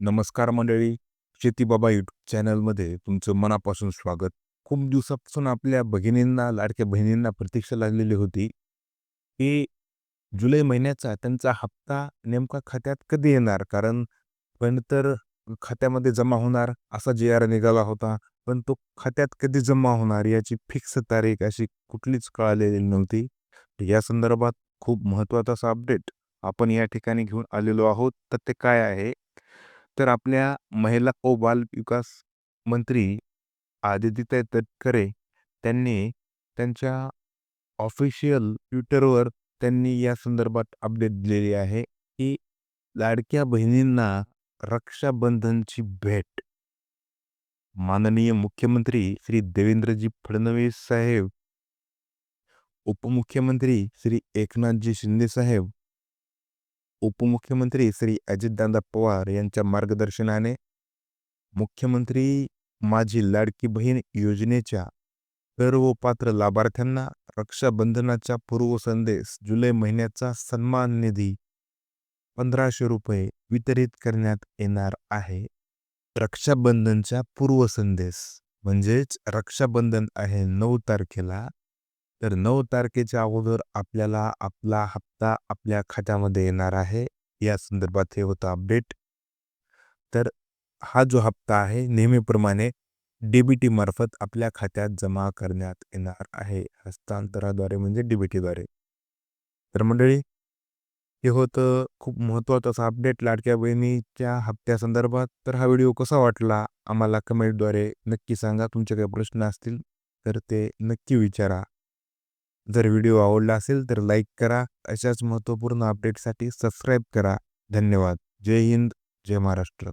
नमस्कार मंडळी शेतीबाबा यूट्यूब चॅनलमध्ये तुमचं मनापासून स्वागत. खूप दिवसापासून आपल्या भगिनींना लाडक्या बहिणींना प्रतीक्षा लागलेली होती की जुलै महिन्याचा त्यांचा हप्ता नेमका खात्यात कधी येणार? कारण पण तर खात्यामध्ये जमा होणार असा जी आर निघाला होता पण तो खात्यात कधी जमा होणार याची फिक्स तारीख अशी कुठलीच कळालेली नव्हती. या संदर्भात खूप महत्त्वाचा असा अपडेट आपण या ठिकाणी घेऊन आलेलो आहोत. तर ते काय आहे? तर आपल्या महिला व बाल विकास मंत्री आदित्यताई तटकरे त्यांनी त्यांच्या ऑफिशियल ट्विटरवर त्यांनी या संदर्भात अपडेट दिलेली आहे की लाडक्या बहिणींना रक्षाबंधनची भेट. माननीय मुख्यमंत्री श्री देवेंद्रजी फडणवीस साहेब उपमुख्यमंत्री श्री एकनाथजी शिंदे साहेब उपमुख्यमंत्री श्री अजितदादा पवार यांच्या मार्गदर्शनाने मुख्यमंत्री माझी लाडकी बहीण योजनेच्या सर्व पात्र लाभार्थ्यांना रक्षाबंधनाचा पूर्वसंदेश जुलै महिन्याचा सन्मान निधी पंधराशे रुपये वितरित करण्यात येणार आहे. रक्षाबंधनचा पूर्वसंदेश म्हणजेच रक्षाबंधन आहे नऊ तारखेला. तर नऊ तारखेच्या अगोदर आपल्याला आपला हप्ता आपल्या खात्यामध्ये येणार आहे. या संदर्भात हे होतं अपडेट. तर हा जो हप्ता आहे नेहमीप्रमाणे डीबीटी मार्फत आपल्या खात्यात जमा करण्यात येणार आहे. हस्तांतराद्वारे म्हणजे डीबीटीद्वारे. तर मंडळी हे होतं खूप महत्त्वाचं असं अपडेट लाडक्या बहिणीच्या हप्त्यासंदर्भात. तर हा व्हिडिओ कसा वाटला? आम्हाला कमेंटद्वारे नक्की सांगा. तुमचे काही प्रश्न असतील तर ते नक्की विचारा. जर व्हिडिओ आवडला असेल तर लाईक करा. अशाच महत्त्वपूर्ण अपडेटसाठी सबस्क्राईब करा. धन्यवाद. जय हिंद. जय महाराष्ट्र.